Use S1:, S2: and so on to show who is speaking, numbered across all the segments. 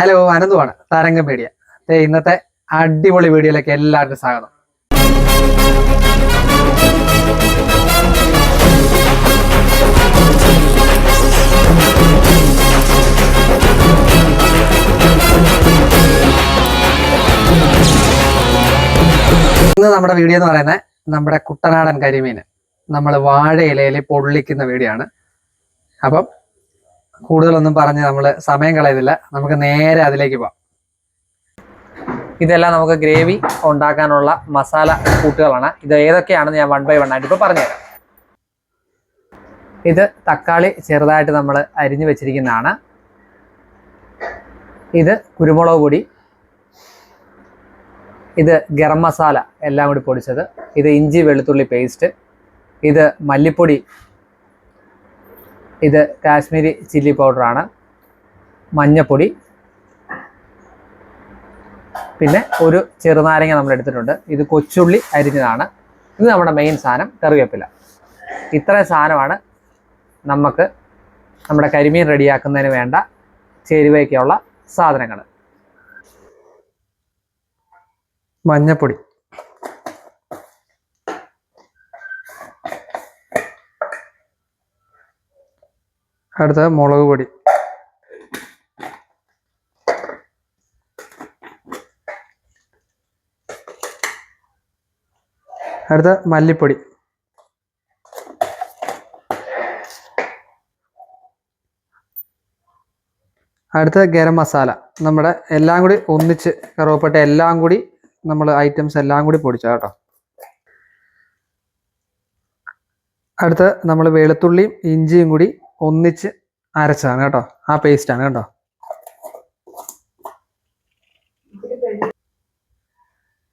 S1: Hello അനന്തുവാണ് താരംഗം media. ഇന്നത്തെ അടിപൊളി വീഡിയോയിലേക്ക് എല്ലാവർക്കും സ്വാഗതം. ഇന്ന് നമ്മുടെ വീഡിയോ എന്ന് പറയുന്നത് നമ്മുടെ കുട്ടനാടൻ കരിമീൻ. നമ്മൾ വാഴ ഇലയിൽ പൊള്ളിക്കുന്ന വീഡിയോ ആണ്. അപ്പം കൂടുതലൊന്നും പറഞ്ഞ് നമ്മൾ സമയം കളയുന്നില്ല നമുക്ക് നേരെ അതിലേക്ക് പോവാം. ഇതെല്ലാം നമുക്ക് ഗ്രേവി ഉണ്ടാക്കാനുള്ള മസാല കൂട്ടുകളാണ്. ഇത് ഏതൊക്കെയാണെന്ന് ഞാൻ വൺ ബൈ വൺ ആയിട്ട് ഇപ്പോൾ പറഞ്ഞുതരാം. ഇത് തക്കാളി ചെറുതായിട്ട് നമ്മൾ അരിഞ്ഞു വെച്ചിരിക്കുന്നതാണ്. ഇത് കുരുമുളക് പൊടി. ഇത് ഗരം മസാല എല്ലാം കൂടി പൊടിച്ചത്. ഇത് ഇഞ്ചി വെളുത്തുള്ളി പേസ്റ്റ് ഇത് മല്ലിപ്പൊടി ഇത് കാശ്മീരി ചില്ലി പൗഡറാണ്. മഞ്ഞപ്പൊടി. പിന്നെ ഒരു ചെറുനാരങ്ങ നമ്മൾ എടുത്തിട്ടുണ്ട്. ഇത് കൊച്ചുള്ളി അരിഞ്ഞതാണ്. ഇത് നമ്മുടെ മെയിൻ സാധനം കറിവേപ്പില. ഇത്രയും സാധനമാണ് നമുക്ക് നമ്മുടെ കരിമീൻ റെഡിയാക്കുന്നതിന് വേണ്ട ചേരുവയ്ക്കുള്ള സാധനങ്ങൾ. മഞ്ഞപ്പൊടി. അടുത്ത മുളക് പൊടി. അടുത്ത മല്ലിപ്പൊടി. അടുത്ത ഗരം മസാല. നമ്മുടെ എല്ലാം കൂടി ഒന്നിച്ച് കറുവപ്പട്ട എല്ലാം കൂടി നമ്മൾ ഐറ്റംസ് എല്ലാം കൂടി പൊടിച്ച കേട്ടോ. അടുത്ത നമ്മൾ വെളുത്തുള്ളിയും ഇഞ്ചിയും കൂടി ഒന്നിച്ച് അരച്ചതാണ് കേട്ടോ. ആ പേസ്റ്റ് ആണ് കേട്ടോ.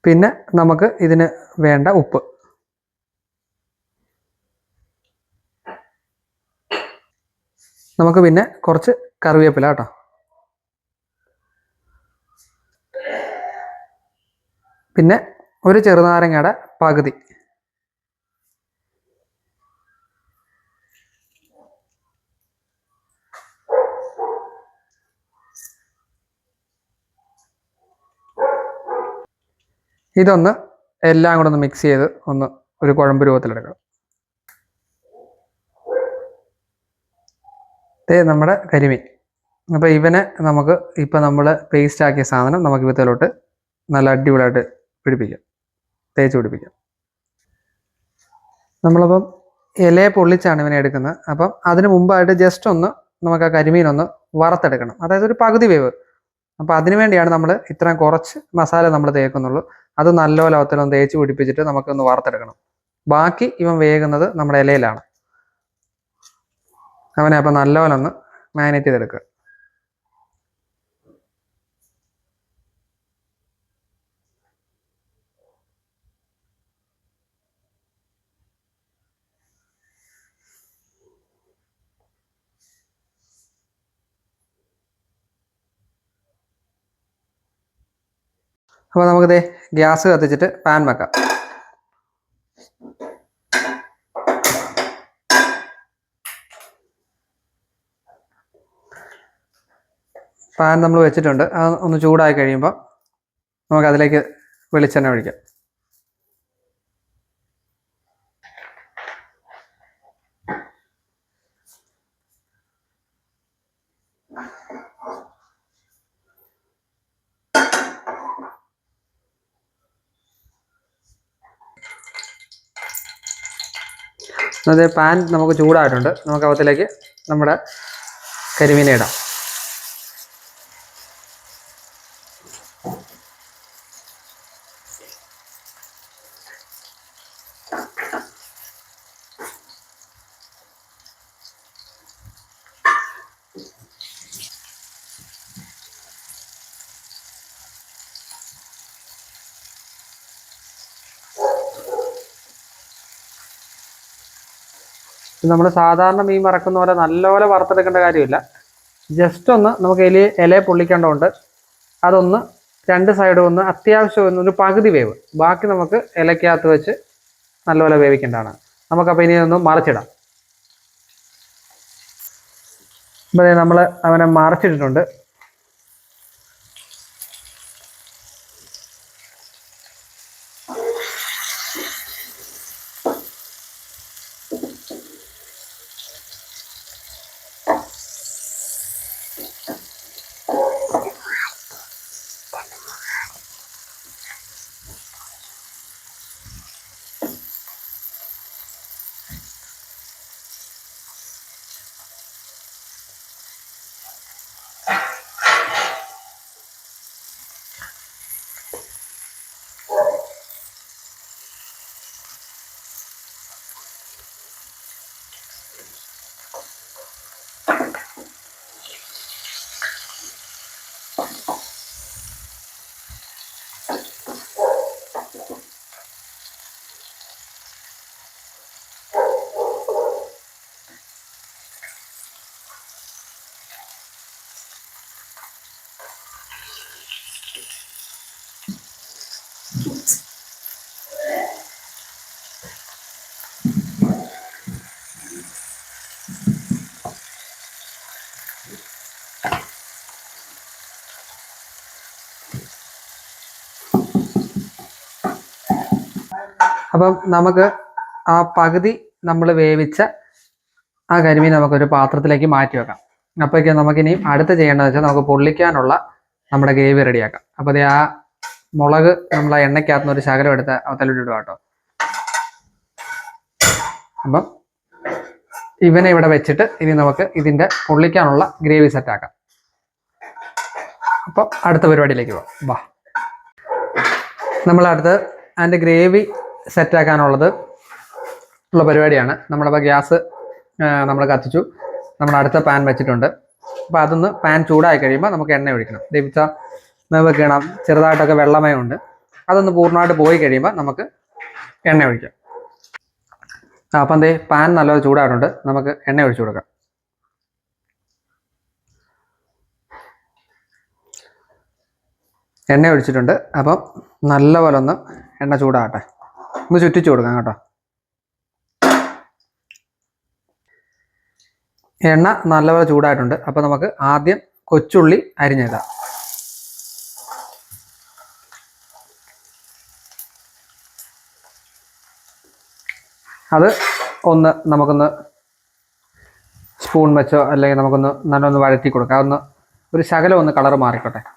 S1: പിന്നെ നമുക്ക് ഇതിന് വേണ്ട ഉപ്പ്. നമുക്ക് പിന്നെ കുറച്ച് കറിവേപ്പില കേട്ടോ. പിന്നെ ഒരു ചെറുനാരങ്ങയുടെ പകുതി. ഇതൊന്ന് എല്ലാം കൂടെ ഒന്ന് മിക്സ് ചെയ്ത് ഒന്ന് ഒരു കുഴമ്പ് രൂപത്തിലെടുക്കണം. ഇതേ നമ്മുടെ കരിമീൻ. അപ്പോൾ ഇവനെ നമുക്ക് ഇപ്പം നമ്മൾ പേസ്റ്റ് ആക്കിയ സാധനം നമുക്ക് ഇവത്തിലോട്ട് നല്ല അടിപൊളിയായിട്ട് പിടിപ്പിക്കാം. തേച്ച് പിടിപ്പിക്കാം. നമ്മളപ്പം ഇലയെ പൊള്ളിച്ചാണ് ഇവനെ എടുക്കുന്നത്. അപ്പം അതിന് മുമ്പായിട്ട് ജസ്റ്റ് ഒന്ന് നമുക്ക് ആ കരിമീൻ ഒന്ന് വറുത്തെടുക്കണം. അതായത് ഒരു പകുതി വേവ്. അപ്പം അതിനു വേണ്ടിയാണ് നമ്മൾ ഇത്രയും കുറച്ച് മസാല നമ്മൾ തേക്കുന്നുള്ളൂ. അത് നല്ലപോലെ അവത്തിലൊന്ന് തേച്ച് പിടിപ്പിച്ചിട്ട് നമുക്കൊന്ന് വാർത്തെടുക്കണം ബാക്കി ഇവൻ വേകുന്നത് നമ്മുടെ ഇലയിലാണ്. അവനെ അപ്പം നല്ലപോലെ ഒന്ന് മാരിനേറ്റ് ചെയ്തെടുക്കുക. അപ്പോൾ നമുക്കിത് ഗ്യാസ് കത്തിച്ചിട്ട് പാൻ വെക്കാം. പാൻ നമ്മൾ വെച്ചിട്ടുണ്ട്. അത് ഒന്ന് ചൂടായി കഴിയുമ്പോൾ നമുക്കതിലേക്ക് വെളിച്ചെണ്ണ ഒഴിക്കാം. അത് പാൻ നമുക്ക് ചൂടായിട്ടുണ്ട്. നമുക്ക് അവത്തിലേക്ക് നമ്മുടെ കരിമീനെ ഇടാം. നമ്മൾ സാധാരണ മീൻ വറക്കുന്ന പോലെ നല്ലപോലെ വറുത്തെടുക്കേണ്ട കാര്യമില്ല. ജസ്റ്റ് ഒന്ന് നമുക്ക് ഇല ഇലയെ പൊള്ളിക്കേണ്ടതുണ്ട്. അതൊന്ന് രണ്ട് സൈഡും ഒന്ന് അത്യാവശ്യം ഒന്ന് ഒരു പകുതി വേവ്. ബാക്കി നമുക്ക് ഇലക്കകത്ത് വെച്ച് നല്ലപോലെ വേവിക്കേണ്ടതാണ്. നമുക്കപ്പോൾ ഇനി ഒന്ന് മറിച്ചിടാം. ഇപ്പോൾ നമ്മൾ അവനെ മറിച്ചിട്ടിട്ടുണ്ട്. അപ്പം നമുക്ക് ആ പകുതി നമ്മൾ വേവിച്ച ആ കരിമീൻ നമുക്കൊരു പാത്രത്തിലേക്ക് മാറ്റി വെക്കാം. അപ്പോഴേക്കും നമുക്കിനി അടുത്ത് ചെയ്യേണ്ടതെന്ന് വെച്ചാൽ നമുക്ക് പൊള്ളിക്കാനുള്ള നമ്മുടെ ഗ്രേവി റെഡിയാക്കാം. അപ്പോൾ അത് ആ മുളക് നമ്മൾ ആ എണ്ണയ്ക്കകത്തുനിന്ന് ഒരു ശകലം എടുത്ത് അവത്തലോട്ട് ഇടുക കേട്ടോ. അപ്പം ഇവനെ ഇവിടെ വെച്ചിട്ട് ഇനി നമുക്ക് ഇതിന്റെ പൊള്ളിക്കാനുള്ള ഗ്രേവി സെറ്റാക്കാം അപ്പം അടുത്ത പരിപാടിയിലേക്ക് പോവാം. വാ. നമ്മളടുത്ത് അതിന്റെ ഗ്രേവി സെറ്റാക്കാനുള്ളത് ഉള്ള പരിപാടിയാണ്. നമ്മളിപ്പോൾ ഗ്യാസ് നമ്മൾ കത്തിച്ചു. നമ്മൾ അടുത്ത പാൻ വെച്ചിട്ടുണ്ട്. അപ്പോൾ അതൊന്ന് പാൻ ചൂടായി കഴിയുമ്പോൾ നമുക്ക് എണ്ണ ഒഴിക്കണം. ദഹിച്ച വെക്കണം ചെറുതായിട്ടൊക്കെ വെള്ളമയമുണ്ട് അതൊന്ന് പൂർണമായിട്ട് പോയി കഴിയുമ്പോൾ നമുക്ക് എണ്ണ ഒഴിക്കാം. അപ്പം എന്തേ പാൻ നല്ലപോലെ ചൂടായിട്ടുണ്ട്. നമുക്ക് എണ്ണ ഒഴിച്ചു കൊടുക്കാം. എണ്ണ ഒഴിച്ചിട്ടുണ്ട്. അപ്പം നല്ലപോലെ ഒന്ന് എണ്ണ ചൂടാകട്ടെ. ഒന്ന് ചുറ്റിച്ചു കൊടുക്കാം കേട്ടോ. എണ്ണ നല്ലപോലെ ചൂടായിട്ടുണ്ട്. അപ്പോൾ നമുക്ക് ആദ്യം കൊച്ചുള്ളി അരിഞ്ഞിടാം അത് ഒന്ന് നമുക്കൊന്ന് സ്പൂൺ വെച്ചോ അല്ലെങ്കിൽ നമുക്കൊന്ന് നല്ലൊന്ന് വഴറ്റി കൊടുക്കാം. ഒന്ന് ഒരു ശകലം ഒന്ന് കളർ മാറിക്കോട്ടെ.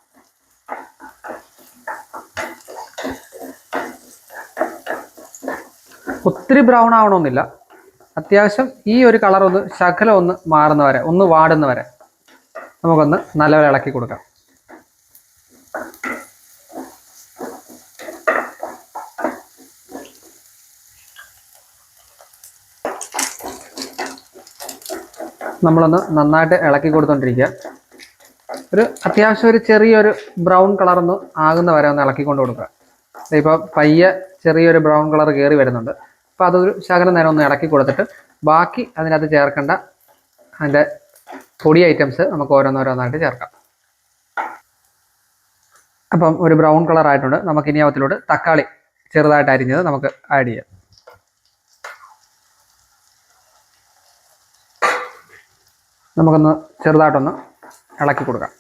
S1: ഒത്തിരി ബ്രൗൺ ആവണമെന്നില്ല അത്യാവശ്യം ഈ ഒരു കളർ ഒന്ന് ശകലം ഒന്ന് മാറുന്ന വരെ ഒന്ന് വാടുന്ന വരെ നമുക്കൊന്ന് നല്ലപോലെ ഇളക്കി കൊടുക്കാം. നമ്മളൊന്ന് നന്നായിട്ട് ഇളക്കി കൊടുത്തോണ്ടിരിക്കുക. ഒരു അത്യാവശ്യം ഒരു ചെറിയൊരു ബ്രൗൺ കളർ ഒന്ന് ആകുന്ന വരെ ഒന്ന് ഇളക്കിക്കൊണ്ട് കൊടുക്കുക. ഇപ്പോൾ പയ്യെ ചെറിയൊരു ബ്രൗൺ കളർ കയറി വരുന്നുണ്ട്. അപ്പോൾ അതൊരു ശകലം നേരം ഒന്ന് ഇളക്കി കൊടുത്തിട്ട് ബാക്കി അതിനകത്ത് ചേർക്കേണ്ട അതിന്റെ പൊടി ഐറ്റംസ് നമുക്ക് ഓരോന്നോരോന്നായിട്ട് ചേർക്കാം. അപ്പം ഒരു ബ്രൗൺ കളർ ആയിട്ടുണ്ട്. നമുക്ക് ഇനി അവത്തിലോട്ട് തക്കാളി ചെറുതായിട്ട് അരിഞ്ഞത് നമുക്ക് ആഡ് ചെയ്യാം. നമുക്കൊന്ന് ചെറുതായിട്ടൊന്ന് ഇളക്കി കൊടുക്കാം.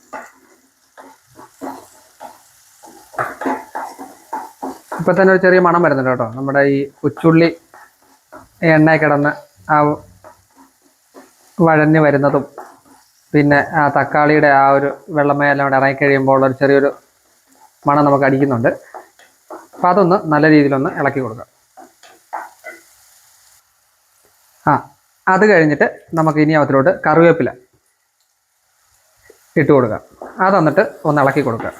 S1: ഇപ്പൊ തന്നെ ഒരു ചെറിയ മണം വരുന്നുണ്ട് കേട്ടോ. നമ്മുടെ ഈ ഉച്ചുള്ളി എണ്ണ കിടന്ന് ആ വഴഞ്ഞ് വരുന്നതും പിന്നെ ആ തക്കാളിയുടെ ആ ഒരു വെള്ളമയെല്ലാം അവിടെ ഇറങ്ങി കഴിയുമ്പോൾ ഒരു ചെറിയൊരു മണം നമുക്ക് അടിക്കുന്നുണ്ട്. അപ്പം അതൊന്ന് നല്ല രീതിയിലൊന്ന് ഇളക്കി കൊടുക്കുക ആ അത് കഴിഞ്ഞിട്ട് നമുക്ക് ഇനി അവത്തിലോട്ട് കറിവേപ്പില ഇട്ട് കൊടുക്കാം. അത് വന്നിട്ട് ഒന്ന് ഇളക്കി കൊടുക്കുക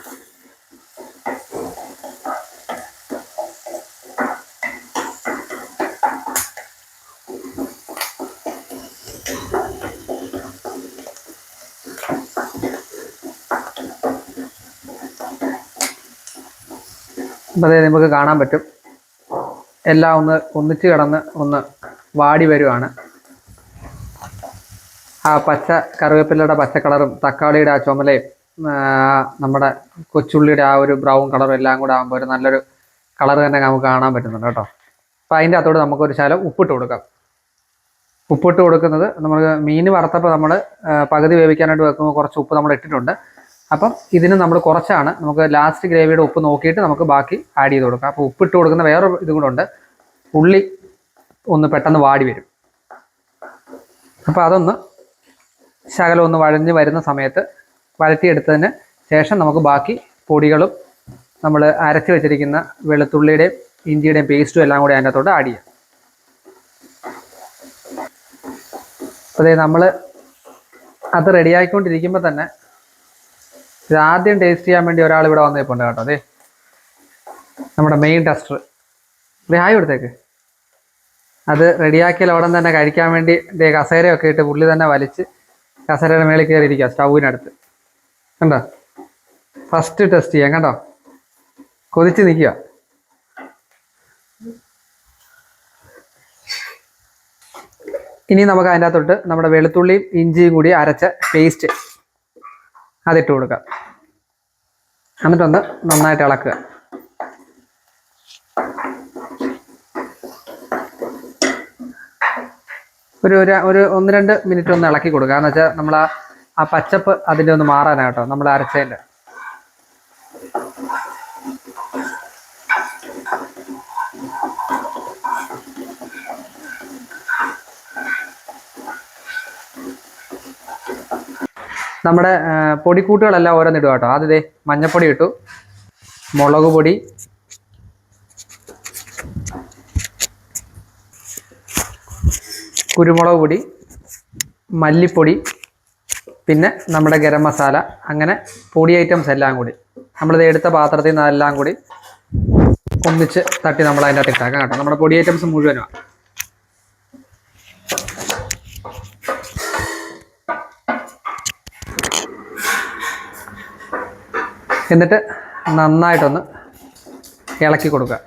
S1: അപ്പോൾ അതായത് നമുക്ക് കാണാൻ പറ്റും. എല്ലാം ഒന്ന് ഒന്നിച്ച് കിടന്ന് ഒന്ന് വാടി വരുവാണ്. ആ പച്ച കറിവേപ്പിലയുടെ പച്ച കളറും തക്കാളിയുടെ ആ ചുമലയും നമ്മുടെ കൊച്ചുള്ളിയുടെ ആ ഒരു ബ്രൗൺ കളറും എല്ലാം കൂടെ ആകുമ്പോൾ ഒരു നല്ലൊരു കളർ തന്നെ നമുക്ക് കാണാൻ പറ്റുന്നുണ്ട് കേട്ടോ. അപ്പം അതിന്റെ അകത്തോട് നമുക്കൊരു ശകലം ഉപ്പിട്ട് കൊടുക്കാം. ഉപ്പിട്ട് കൊടുക്കുന്നത് നമ്മൾ മീൻ വറുത്തപ്പോൾ നമ്മൾ പകുതി വേവിക്കാനായിട്ട് വെക്കുമ്പോൾ കുറച്ച് ഉപ്പ് നമ്മൾ ഇട്ടിട്ടുണ്ട്. അപ്പം ഇതിന് നമ്മൾ കുറച്ചാണ്. നമുക്ക് ലാസ്റ്റ് ഗ്രേവിയുടെ ഉപ്പ് നോക്കിയിട്ട് നമുക്ക് ബാക്കി ആഡ് ചെയ്ത് കൊടുക്കാം. അപ്പോൾ ഉപ്പിട്ട് കൊടുക്കുന്ന വേറെ ഇതും കൂടെ ഉണ്ട്. ഉള്ളി ഒന്ന് പെട്ടെന്ന് വാടി വരും. അപ്പോൾ അതൊന്ന് ശകലം ഒന്ന് വഴഞ്ഞ് വരുന്ന സമയത്ത് വഴറ്റിയെടുത്തതിന് ശേഷം നമുക്ക് ബാക്കി പൊടികളും നമ്മൾ അരച്ച് വെച്ചിരിക്കുന്ന വെളുത്തുള്ളിയുടെയും ഇഞ്ചിയുടെയും പേസ്റ്റും എല്ലാം കൂടി അതിനകത്തോട്ട് ആഡ് ചെയ്യാം. അതെ നമ്മൾ അത് റെഡിയായിക്കൊണ്ടിരിക്കുമ്പോൾ തന്നെ ഇത് ആദ്യം ടേസ്റ്റ് ചെയ്യാൻ വേണ്ടി ഒരാൾ ഇവിടെ വന്നേപ്പുണ്ട് കേട്ടോ അതെ നമ്മുടെ മെയിൻ ടെസ്റ്റർ ഹായ് കൊടുത്തേക്ക്. അത് റെഡിയാക്കിയാൽ ഉടൻ തന്നെ കഴിക്കാൻ വേണ്ടി ദേ കസേരയൊക്കെ ഇട്ട് പുള്ളി തന്നെ വലിച്ച് കസേരയുടെ മേളിൽ കയറിയിരിക്കുക സ്റ്റൗവിനടുത്ത്. കണ്ടോ? ഫസ്റ്റ് ടെസ്റ്റ് ചെയ്യാം കണ്ടോ? കൊതിച്ച് നിൽക്കുക. ഇനി നമുക്ക് അതിന്റെ അകത്തോട്ട് നമ്മുടെ വെളുത്തുള്ളിയും ഇഞ്ചിയും കൂടി അരച്ച പേസ്റ്റ് അതിട്ട് കൊടുക്കാം. എന്നിട്ടൊന്ന് നന്നായിട്ട് ഇളക്കുക. ഒരു ഒരു ഒരു ഒന്ന് രണ്ട് മിനിറ്റ് ഒന്ന് ഇളക്കി കൊടുക്കുക. എന്ന് വെച്ചാൽ നമ്മൾ ആ പച്ചപ്പ് അതിന്റെ ഒന്ന് മാറാനാട്ടോ നമ്മൾ അരച്ചതിന്റെ നമ്മുടെ പൊടിക്കൂട്ടുകളെല്ലാം ഓരോന്നിടുക കേട്ടോ. ആദ്യം മഞ്ഞപ്പൊടി ഇട്ടു. മുളക് പൊടി. കുരുമുളക് പൊടി. മല്ലിപ്പൊടി. പിന്നെ നമ്മുടെ ഗരം മസാല. അങ്ങനെ പൊടി ഐറ്റംസ് എല്ലാം കൂടി. നമ്മളിത് എടുത്ത പാത്രത്തിൽ നിന്ന് എല്ലാം കൂടി ഒന്നിച്ച് തട്ടി നമ്മൾ അതിന്റെ അകത്ത് ഇട്ടാക്കാം കേട്ടോ. നമ്മുടെ പൊടി ഐറ്റംസ് മുഴുവനുമാണ് എന്നിട്ട് നന്നായിട്ടൊന്ന് ഇളക്കി കൊടുക്കുക.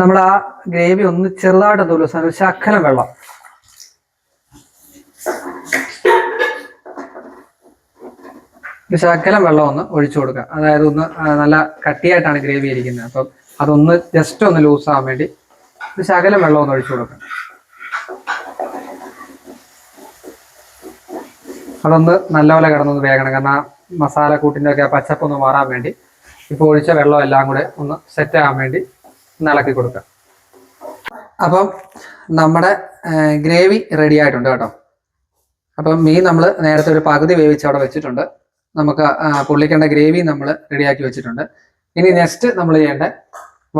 S1: നമ്മൾ ആ ഗ്രേവി ഒന്ന് ചെറുതായിട്ട് തുലസാൻ ഒരു ശക്കലം വെള്ളം. ഒരു ശകലം വെള്ളം ഒന്ന് ഒഴിച്ചു കൊടുക്കുക. അതായത് ഒന്ന് നല്ല കട്ടിയായിട്ടാണ് ഗ്രേവി ഇരിക്കുന്നത്. അപ്പം അതൊന്ന് ജസ്റ്റ് ഒന്ന് ലൂസ് ആവാൻ വേണ്ടി ശകലം വെള്ളം ഒന്ന് ഒഴിച്ചു കൊടുക്കുക. അതൊന്ന് നല്ലപോലെ കിടന്നൊന്ന് വേഗണം കാരണം ആ മസാല കൂട്ടിന്റെ ഒക്കെ ആ പച്ചപ്പൊന്ന് മാറാൻ വേണ്ടി ഇപ്പൊ ഒഴിച്ച വെള്ളം എല്ലാം കൂടെ ഒന്ന് സെറ്റ് ആവാൻ വേണ്ടി ഇളക്കി കൊടുക്കുക അപ്പം നമ്മുടെ ഗ്രേവി റെഡി ആയിട്ടുണ്ട് കേട്ടോ. അപ്പം മീൻ നമ്മൾ നേരത്തെ ഒരു പകുതി വേവിച്ച് അവിടെ വെച്ചിട്ടുണ്ട്. നമുക്ക് പുള്ളിക്കേണ്ട ഗ്രേവി നമ്മൾ റെഡിയാക്കി വെച്ചിട്ടുണ്ട്. ഇനി നെക്സ്റ്റ് നമ്മൾ ചെയ്യേണ്ട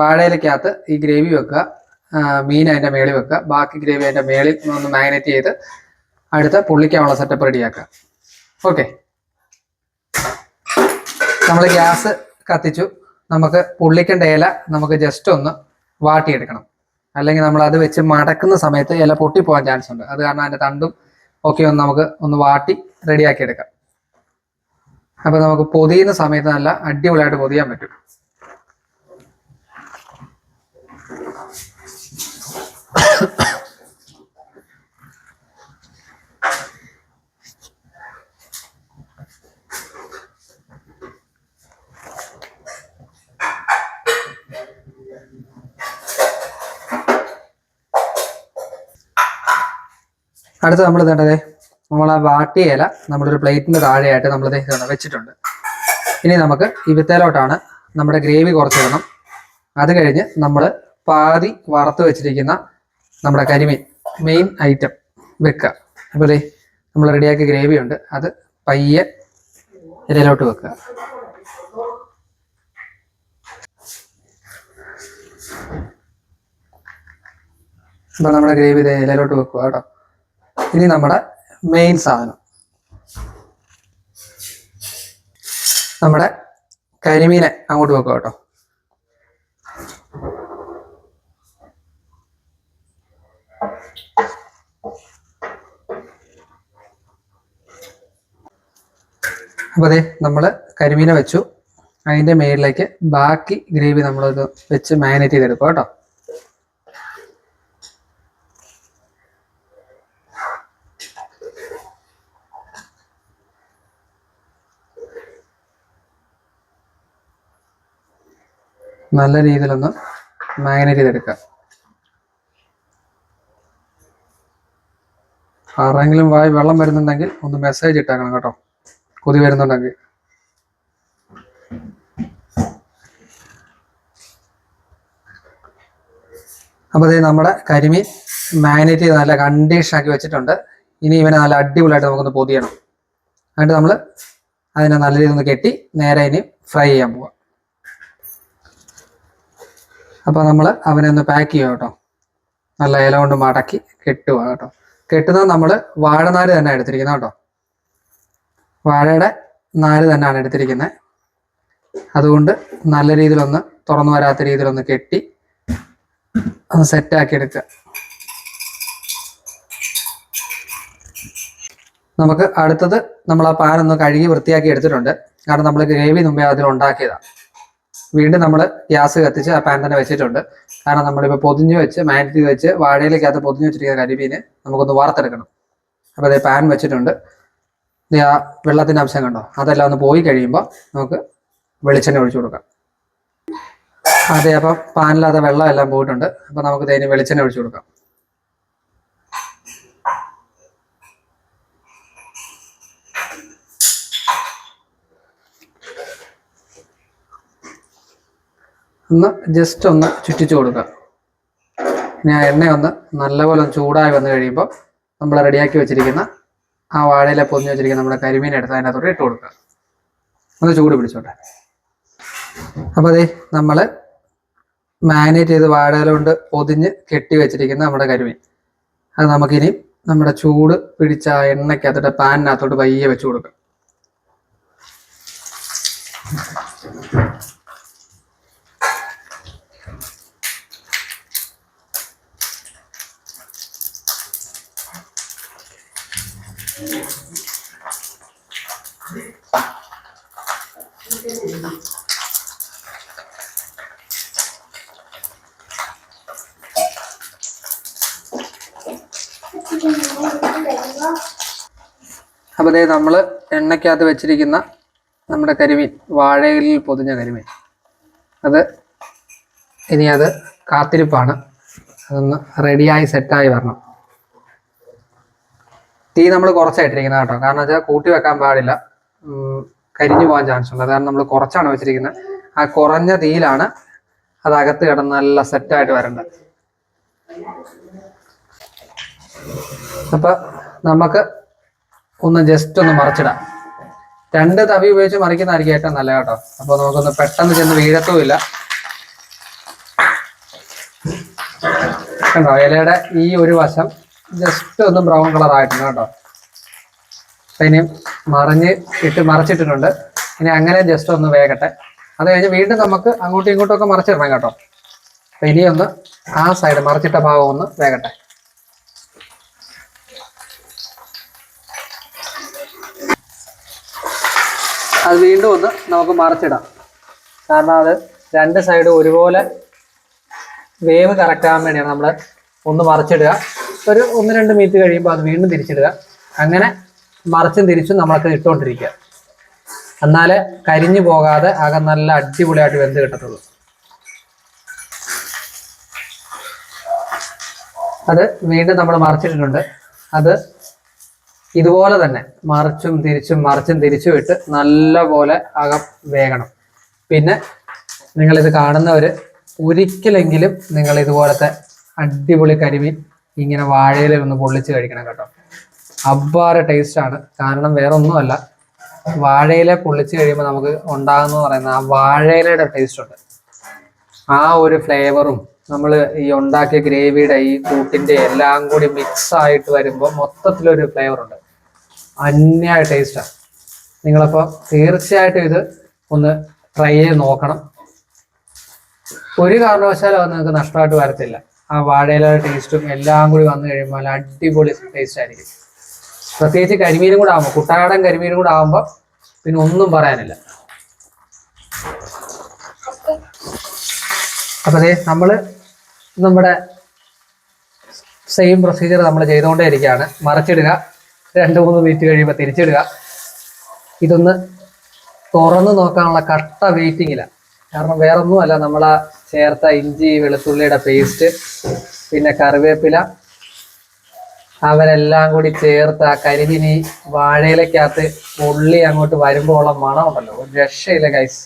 S1: വാഴയിലക്കകത്ത് ഈ ഗ്രേവി വെക്കുക. മീൻ അതിന്റെ മേളിൽ വെക്കുക. ബാക്കി ഗ്രേവി അതിന്റെ മേളിൽ ഒന്ന് മാഗ്നേറ്റ് ചെയ്ത് അടുത്ത പുള്ളിക്കാനുള്ള സെറ്റപ്പ് റെഡിയാക്കുക ഓക്കെ നമ്മൾ ഗ്യാസ് കത്തിച്ചു. നമുക്ക് പുള്ളിക്കേണ്ട ഇല നമുക്ക് ജസ്റ്റ് ഒന്ന് വാട്ടിയെടുക്കണം. അല്ലെങ്കിൽ നമ്മൾ അത് വെച്ച് മടക്കുന്ന സമയത്ത് ഇല പൊട്ടിപ്പോകാൻ ചാൻസ് ഉണ്ട്. അത് കാരണം അതിന്റെ തണ്ടും ഒക്കെ ഒന്ന് നമുക്ക് ഒന്ന് വാട്ടി റെഡിയാക്കി എടുക്കാം അപ്പൊ നമുക്ക് പൊതിയുന്ന സമയത്ത് നല്ല അടിപൊളിയായിട്ട് പൊതിയാൻ പറ്റും. അടുത്ത് നമ്മൾ ഇതേണ്ടതേ നമ്മൾ ആ വാട്ടിയ ഇല നമ്മളൊരു പ്ലേറ്റിന്റെ താഴെയായിട്ട് നമ്മൾ വെച്ചിട്ടുണ്ട്. ഇനി നമുക്ക് ഇവിത്തേലോട്ടാണ് വിത്തേലോട്ടാണ് നമ്മുടെ ഗ്രേവി കുറച്ചിടണം അത് കഴിഞ്ഞ് നമ്മൾ പാതി വറുത്ത് വെച്ചിരിക്കുന്ന നമ്മുടെ കരിമീൻ മെയിൻ ഐറ്റം വെക്കുക. അപ്പോൾ നമ്മൾ റെഡിയാക്കിയ ഗ്രേവി ഉണ്ട് അത് പയ്യെ ഇലയിലോട്ട് വെക്കുക. അപ്പോൾ നമ്മുടെ ഗ്രേവി ദേ ഇലയിലോട്ട് വെക്കുക കേട്ടോ. ഇനി നമ്മുടെ മെയിൻ സാധനം. നമ്മുടെ കരിമീനെ അങ്ങോട്ട് വെക്കുക കേട്ടോ. അപ്പോൾ അതെ നമ്മൾ കരിമീനെ വെച്ചു. അതിന്റെ മേളിലേക്ക് ബാക്കി ഗ്രേവി നമ്മളത് വെച്ച് മാരിനേറ്റ് ചെയ്തെടുക്കുക കേട്ടോ. നല്ല രീതിയിലൊന്ന് മാഗ്നേറ്റ് ചെയ്തെടുക്കുക. ആരെങ്കിലും വായി വെള്ളം വരുന്നുണ്ടെങ്കിൽ ഒന്ന് മെസ്സേജ് ഇട്ടേക്കണം കേട്ടോ. കൊതി വരുന്നുണ്ടെങ്കിൽ. അപ്പോൾ ഇത് നമ്മുടെ കരിമീൻ മാഗ്നേറ്റ് ചെയ്ത് നല്ല കണ്ടീഷൻ ആക്കി വെച്ചിട്ടുണ്ട്. ഇനി ഇവനെ നല്ല അടിപൊളിയായിട്ട് നമുക്കൊന്ന് പൊതിയണം. എന്നിട്ട് നമ്മൾ അതിനെ നല്ല രീതിയിൽ ഒന്ന് കെട്ടി നേരെ ഇനി ഫ്രൈ ചെയ്യാൻ പോവാം. അപ്പോൾ നമ്മൾ അവനെ ഒന്ന് പാക്ക് ചെയ്യുക കേട്ടോ. നല്ല ഇല കൊണ്ട് മടക്കി കെട്ടുക കേട്ടോ. കെട്ടുന്നത് നമ്മൾ വാഴനാര് തന്നെ എടുത്തിരിക്കുന്നത് കേട്ടോ. വാഴയുടെ നാര് തന്നെയാണ് എടുത്തിരിക്കുന്നത്. അതുകൊണ്ട് നല്ല രീതിയിലൊന്ന് തുറന്നു വരാത്ത രീതിയിലൊന്ന് കെട്ടി ഒന്ന് സെറ്റാക്കി എടുക്കുക. നമുക്ക് അടുത്തത് നമ്മൾ ആ പാൻ ഒന്ന് കഴുകി വൃത്തിയാക്കി എടുത്തിട്ടുണ്ട്. കാരണം നമ്മൾ ഗ്രേവി മുമ്പേ അതിൽ ഉണ്ടാക്കിയതാണ് വീണ്ടും നമ്മൾ ഗ്യാസ് കത്തിച്ച് ആ പാൻ തന്നെ വെച്ചിട്ടുണ്ട്. കാരണം നമ്മളിപ്പോൾ പൊതിഞ്ഞ് വെച്ച് മാറ്റി വെച്ച് വാഴയിലേക്കകത്ത് പൊതിഞ്ഞ് വെച്ചിരിക്കുന്ന കരിമീന് നമുക്കൊന്ന് വാർത്തെടുക്കണം. അപ്പോൾ അതേ പാൻ വെച്ചിട്ടുണ്ട്. ആ വെള്ളത്തിന്റെ അംശം കണ്ടോ? അതെല്ലാം ഒന്ന് പോയി കഴിയുമ്പോൾ നമുക്ക് വെളിച്ചെണ്ണ ഒഴിച്ചു കൊടുക്കാം. അതെ അപ്പം പാനിലാതെ വെള്ളം എല്ലാം പോയിട്ടുണ്ട്. അപ്പം നമുക്ക് ഇതിന് വെളിച്ചെണ്ണ ഒഴിച്ചു കൊടുക്കാം. ഒന്ന് ജസ്റ്റ് ഒന്ന് ചുറ്റിച്ചു കൊടുക്കുക. ഇനി ആ എണ്ണ ഒന്ന് നല്ലപോലെ ഒന്ന് ചൂടായി വന്നു കഴിയുമ്പോൾ നമ്മൾ റെഡിയാക്കി വെച്ചിരിക്കുന്ന ആ വാഴയിലെ പൊതിഞ്ഞ് വെച്ചിരിക്കുന്ന നമ്മുടെ കരിമീൻ എടുത്ത് അതിനകത്തോട്ട് ഇട്ട് കൊടുക്കുക. ഒന്ന് ചൂട് പിടിച്ചോട്ടെ. അപ്പോൾ അതെ നമ്മൾ മാരിനേറ്റ് ചെയ്ത് വാഴയില കൊണ്ട് പൊതിഞ്ഞ് കെട്ടി വെച്ചിരിക്കുന്ന നമ്മുടെ കരിമീൻ. അത് നമുക്കിനി നമ്മുടെ ചൂട് പിടിച്ച ആ എണ്ണയ്ക്കകത്തോട്ട് പാനിനകത്തോട്ട് പയ്യെ വെച്ച് കൊടുക്കാം. അപ്പോൾ ദേ നമ്മൾ എണ്ണയ്ക്കകത്ത് വെച്ചിരിക്കുന്ന നമ്മുടെ കരിമീൻ വാഴയിലിൽ പൊതിഞ്ഞ കരിമീൻ. അത് ഇനി അത് കാത്തിരിപ്പാണ്. അതൊന്ന് റെഡിയായി സെറ്റായി വരണം. തീ നമ്മൾ കുറച്ചായിട്ടിരിക്കുന്നത് കേട്ടോ. കാരണം വെച്ചാൽ കൂട്ടി വെക്കാൻ പാടില്ല. കരിഞ്ഞു പോകാൻ ചാൻസ് ഉണ്ട്. അതാണ് നമ്മൾ കുറച്ചാണ് വെച്ചിരിക്കുന്നത് ആ കുറഞ്ഞ തീയിലാണ് അത് അകത്ത് കിടന്ന് നല്ല സെറ്റായിട്ട് വരേണ്ടത് അപ്പൊ നമുക്ക് ഒന്ന് ജസ്റ്റ് ഒന്ന് മറിച്ചിടാം. രണ്ട് തവി ഉപയോഗിച്ച് മറിക്കുന്നതായിരിക്കും ഏറ്റവും നല്ല കേട്ടോ. അപ്പൊ നമുക്കൊന്ന് പെട്ടെന്ന് ചെന്ന് വീഴത്തുമില്ല. കണ്ടോ ഇലയുടെ ഈ ഒരു വശം ജസ്റ്റ് ഒന്ന് ബ്രൗൺ കളർ ആയിട്ടുണ്ട് കേട്ടോ. ഇനി മറിഞ്ഞ് ഇട്ട് മറച്ചിട്ടിട്ടുണ്ട്. ഇനി അങ്ങനെ ജസ്റ്റ് ഒന്ന് വേകട്ടെ അത് കഴിഞ്ഞ് വീണ്ടും നമുക്ക് അങ്ങോട്ടും ഇങ്ങോട്ടും ഒക്കെ മറിച്ചിടണം കേട്ടോ. അപ്പൊ ഇനിയൊന്ന് ആ സൈഡ് മറിച്ചിട്ട ഭാഗം ഒന്ന് വേകട്ടെ അത് വീണ്ടും ഒന്ന് നമുക്ക് മറിച്ചിടാം. കാരണം അത് രണ്ട് സൈഡും ഒരുപോലെ വേവ് കറക്റ്റ് ആകാൻ വേണ്ടിയാണ് നമ്മൾ ഒന്ന് മറിച്ചിടുക. ഒരു ഒന്ന് രണ്ട് മിനിറ്റ് കഴിയുമ്പോൾ അത് വീണ്ടും തിരിച്ചിടുക. അങ്ങനെ മറിച്ചും തിരിച്ചും നമ്മളൊക്കെ ഇട്ടുകൊണ്ടിരിക്കുക. എന്നാലേ കരിഞ്ഞു പോകാതെ ആകെ നല്ല അടിപൊളിയായിട്ട് വെന്ത് കിട്ടത്തുള്ളൂ. അത് വീണ്ടും നമ്മൾ മറിച്ചിട്ടിട്ടുണ്ട്. അത് ഇതുപോലെ തന്നെ മറിച്ചും തിരിച്ചും മറിച്ചും തിരിച്ചും ഇട്ട് നല്ല പോലെ അകം വേകണം. പിന്നെ നിങ്ങളിത് കാണുന്നവർ ഒരിക്കലെങ്കിലും നിങ്ങൾ ഇതുപോലത്തെ അടിപൊളി കരിമീൻ ഇങ്ങനെ വാഴയിൽ ഒന്ന് പൊള്ളിച്ച് കഴിക്കണം കേട്ടോ. അബ്ബാറ് ടേസ്റ്റ് ആണ്. കാരണം വേറെ ഒന്നുമല്ല വാഴയില പൊള്ളിച്ച് കഴിയുമ്പോൾ നമുക്ക് ഉണ്ടാകുന്ന പറയുന്ന ആ വാഴയിലയുടെ ടേസ്റ്റ് ഉണ്ട്. ആ ഒരു ഫ്ലേവറും നമ്മൾ ഈ ഉണ്ടാക്കിയ ഗ്രേവിയുടെ ഈ കൂട്ടിന്റെ എല്ലാം കൂടി മിക്സ് ആയിട്ട് വരുമ്പോൾ മൊത്തത്തിലൊരു ഫ്ലേവർ ഉണ്ട്. അന്യായ ടേസ്റ്റാണ് നിങ്ങളപ്പോൾ തീർച്ചയായിട്ടും ഇത് ഒന്ന് ട്രൈ ചെയ്ത് നോക്കണം. ഒരു കാരണവശാലും അത് നിങ്ങൾക്ക് നഷ്ടമായിട്ട് വരത്തില്ല. ആ വാഴയിലെ ടേസ്റ്റും എല്ലാം കൂടി വന്നു കഴിയുമ്പോൾ അടിപൊളി ടേസ്റ്റ് ആയിരിക്കും. പ്രത്യേകിച്ച് കരിമീനും കൂടെ ആകുമ്പോൾ കുട്ടനാടൻ കരിമീനും കൂടെ ആകുമ്പോൾ പിന്നെ ഒന്നും പറയാനില്ല. അപ്പൊ അതെ നമ്മൾ നമ്മുടെ സെയിം പ്രൊസീജിയർ നമ്മൾ ചെയ്തുകൊണ്ടേ ഇരിക്കുകയാണ് മറച്ചിടുക. രണ്ട് മൂന്ന് മിനിറ്റ് കഴിയുമ്പോൾ തിരിച്ചിടുക. ഇതൊന്ന് തുറന്ന് നോക്കാനുള്ള കട്ട വെയിറ്റിങ്ങിലാണ് കാരണം വേറൊന്നുമല്ല നമ്മൾ ചേർത്ത ഇഞ്ചി വെളുത്തുള്ളിയുടെ പേസ്റ്റ് പിന്നെ കറിവേപ്പില അവരെല്ലാം കൂടി ചേർത്ത് ആ കരിമിനി വാഴയിലക്കകത്ത് ഉള്ളി അങ്ങോട്ട് വരുമ്പോൾ ഉള്ള മണമുണ്ടല്ലോ ഒരു രക്ഷയില്ല ഗൈസ്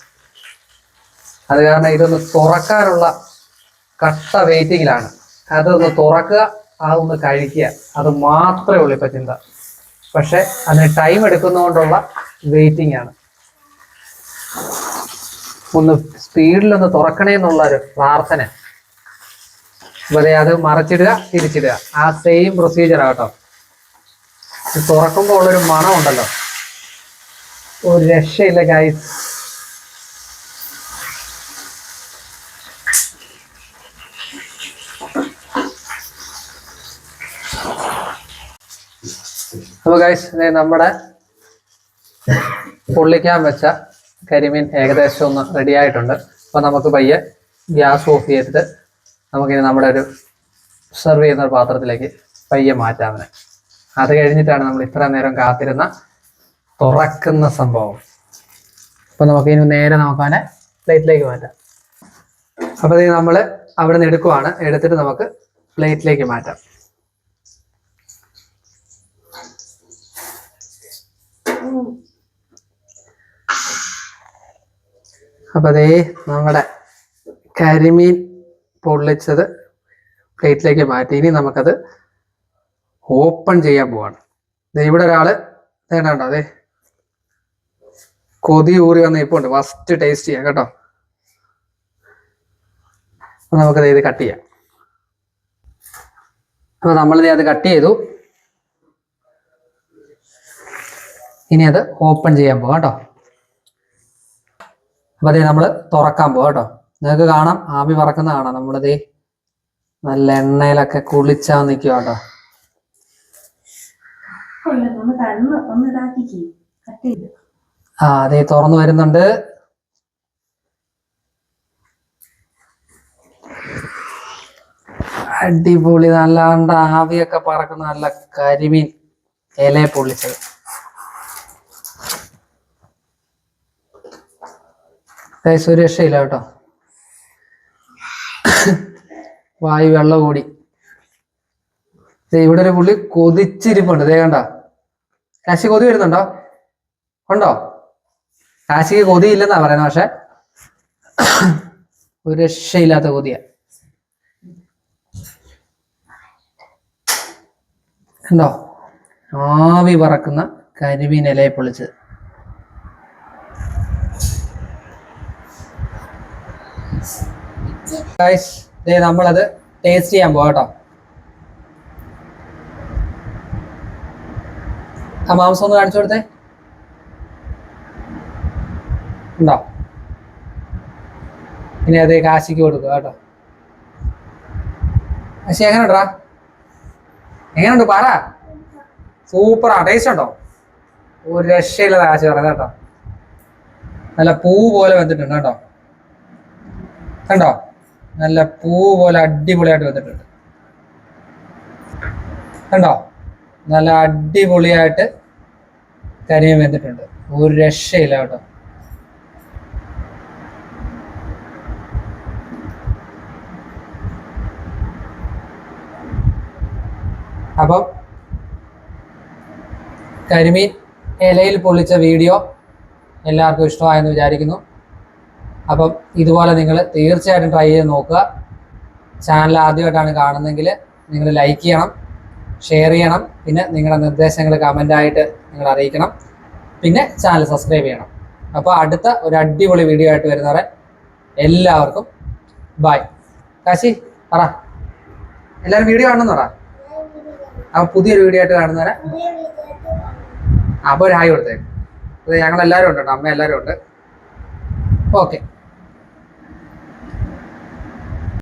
S1: അത് കാരണം ഇതൊന്ന് തുറക്കാനുള്ള കട്ട വെയിറ്റിങ്ങിലാണ് അതൊന്ന് തുറക്കുക അതൊന്ന് കഴിക്കുക. അത് മാത്രമേ ഉള്ളൂ ഇപ്പൊ ചിന്ത. പക്ഷെ അതിന് ടൈം എടുക്കുന്നതുകൊണ്ടുള്ള വെയിറ്റിംഗ് ആണ്. ഒന്ന് സ്പീഡിലൊന്ന് തുറക്കണേ എന്നുള്ള ഒരു പ്രാർത്ഥന. ദേ അത് മറച്ചിടുക തിരിച്ചിടുക. ആ സെയിം പ്രൊസീജിയർ ആട്ടോ തുറക്കുമ്പോൾ ഉള്ളൊരു മണം ഉണ്ടല്ലോ. ഒരു രക്ഷയില്ല ഗൈസ് അപ്പോൾ ഗൈസ് നമ്മുടെ പൊള്ളിക്കാൻ വെച്ച കരിമീൻ ഏകദേശം ഒന്ന് റെഡി ആയിട്ടുണ്ട്. അപ്പോൾ നമുക്ക് പയ്യെ ഗ്യാസ് ഓഫ് ചെയ്തിട്ട് നമുക്കിനി നമ്മുടെ ഒരു സെർവ് ചെയ്യുന്ന ഒരു പാത്രത്തിലേക്ക് പയ്യെ മാറ്റാവുന്നത് അത് കഴിഞ്ഞിട്ടാണ് നമ്മൾ ഇത്ര നേരം കാത്തിരുന്ന തുറക്കുന്ന സംഭവം. അപ്പം നമുക്കിനി നേരെ നോക്കാനെ പ്ലേറ്റിലേക്ക് മാറ്റാം. അപ്പോൾ ഇത് നമ്മൾ അവിടെ നിന്ന് എടുക്കുവാണ്. എടുത്തിട്ട് നമുക്ക് പ്ലേറ്റിലേക്ക് മാറ്റാം. അപ്പം അതേ നമ്മുടെ കരിമീൻ പൊള്ളിച്ചത് പ്ലേറ്റിലേക്ക് മാറ്റി. ഇനി നമുക്കത് ഓപ്പൺ ചെയ്യാൻ പോവാണ്. ഇവിടെ ഒരാൾ നേടാണ്ട അതെ കൊതി ഊറി വന്ന ഇപ്പോൾ ഉണ്ട് ഫസ്റ്റ് ടേസ്റ്റ് ചെയ്യാം കേട്ടോ. നമുക്കത് ഇത് കട്ട് ചെയ്യാം. അപ്പൊ നമ്മളിത് അത് കട്ട് ചെയ്തു. ഇനി അത് ഓപ്പൺ ചെയ്യാൻ പോവാം കേട്ടോ. അപ്പൊ അതേ നമ്മൾ തുറക്കാൻ പോവാം കേട്ടോ. നിങ്ങൾക്ക് കാണാം. ആവി പറക്കുന്ന കാണാം. നമ്മളിത് നല്ല എണ്ണയിലൊക്കെ കുളിച്ചാ നിൽക്കുക കേട്ടോ. ആ അതെ തുറന്നു വരുന്നുണ്ട്. അടിപൊളി. നല്ലാണ്ട് ആവിയൊക്കെ പറക്കുന്ന നല്ല കരിമീൻ ഇല പൊള്ളിച്ചത്. സുരക്ഷയില്ല കേട്ടോ. വായു വെള്ളം കൂടി. ഇവിടെ ഒരു പുള്ളി കൊതിച്ചിരിപ്പുണ്ട്. ദേ കണ്ട? കാശി കൊതി വരുന്നുണ്ടോ? ഉണ്ടോ? കാശിക്ക് കൊതിയില്ലെന്നാ പറയുന്നത് പക്ഷെ ഒരു രക്ഷയില്ലാത്ത കൊതിയ. ഉണ്ടോ ആവി പറക്കുന്ന കരിമീൻ ഇലയെ പൊളിച്ചത്. നമ്മളത് ടേസ്റ്റ് ചെയ്യാൻ പോകട്ടോ കേട്ടോ. ആ മാംസം ഒന്ന് കാണിച്ചു കൊടുത്തേ. ഉണ്ടോ? ഇനി അത് കാശിക്ക് കൊടുക്കുക കേട്ടോ. കാശി എങ്ങനെയുണ്ടാ എങ്ങനെയുണ്ട് പറ സൂപ്പറാ ടേസ്റ്റ് ഉണ്ടോ? ഒരു രക്ഷയില്ലാതെ കാശി പറയുന്നത് കേട്ടോ. നല്ല പൂ പോലെ വെന്തിട്ടുണ്ട് കേട്ടോ. കണ്ടോ? നല്ല പൂ പോലെ അടിപൊളിയായിട്ട് വെന്തിട്ടുണ്ട് കണ്ടോ? നല്ല അടിപൊളിയായിട്ട് കരിമീൻ വെന്തിട്ടുണ്ട് ഒരു രക്ഷയില്ല കേട്ടോ. അപ്പം കരിമീൻ ഇലയിൽ പൊളിച്ച വീഡിയോ എല്ലാവർക്കും ഇഷ്ടമായെന്ന് വിചാരിക്കുന്നു. അപ്പം ഇതുപോലെ നിങ്ങൾ തീർച്ചയായിട്ടും ട്രൈ ചെയ്ത് നോക്കുക. ചാനൽ ആദ്യമായിട്ടാണ് കാണുന്നതെങ്കിൽ നിങ്ങൾ ലൈക്ക് ചെയ്യണം ഷെയർ ചെയ്യണം പിന്നെ നിങ്ങളുടെ നിർദ്ദേശങ്ങൾ കമന്റായിട്ട് നിങ്ങൾ അറിയിക്കണം. പിന്നെ ചാനൽ സബ്സ്ക്രൈബ് ചെയ്യണം. അപ്പോൾ അടുത്ത ഒരു അടിപൊളി വീഡിയോ ആയിട്ട് വരുന്നവരെ എല്ലാവർക്കും ബായ് കാശി പറ. എല്ലാവരും വീഡിയോ കാണുന്നു പറ അപ്പോൾ പുതിയൊരു വീഡിയോ ആയിട്ട് കാണുന്നവരെ അപ്പോൾ ഒരു ഹായ് കൊടുത്തേക്ക്. ഞങ്ങളെല്ലാവരും ഉണ്ട്? അമ്മ എല്ലാവരും ഉണ്ട്. ഓക്കെ